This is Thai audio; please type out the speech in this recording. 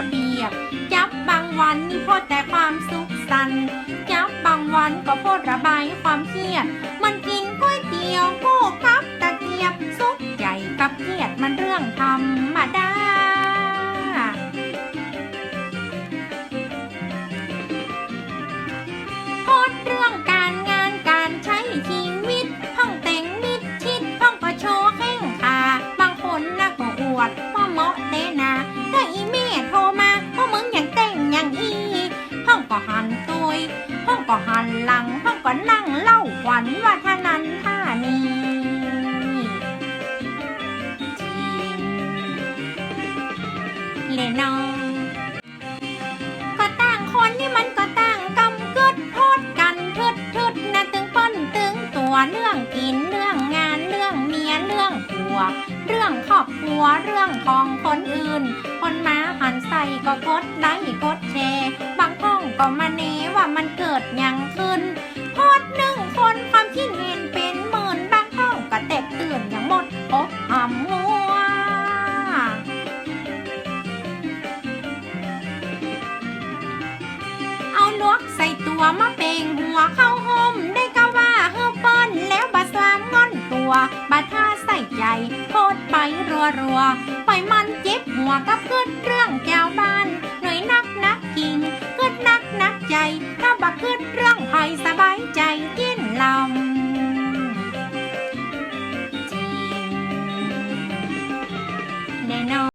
ระเบียบ จับบางวันนี่โพดแต่ความสุขสันต์จับบางวันก็โพดระบายความเครียด มันกินก๋วยเตี๋ยวกู้กับตะเกียบ เหมาะเตนาถ้าอีแม่โทรมาว่ามึงอย่างแต่งอย่างอีห้องก็หันตุยห้องก็หันหลัง ห้องก็นั่งเล่าขวัญว่าท่านั้นท่านี้จริงเลยน้องก็ต่างคนนี่มันก็ต่างกำกึดโทษกันทึดทึดนะตึงป้นตึงตัวเรื่องกินเรื่อง เรื่องครอบครัวเรื่องของคนอื่น คนมาหันใส่ก็กดไลค์กดแชร์บางห้องก็มาเนว่ามันเกิดยังขึ้นโพสหนึ่งคนความคิดเห็นเป็นหมื่นบางห้องก็แตกตื่นอย่างหมดอกหำมัวเอาลวกใส่ตัวมาเป่ง ใส่ใจโพดไปรัวรัวๆปล่อยมันเจ็บหัวกับเกิดเรื่องแก้วบ้าน หน่อยนักนักกินเกิดนักนักใจ ถ้าบักเกิดเรื่องไผสบายใจกินลำจริงแน่นอน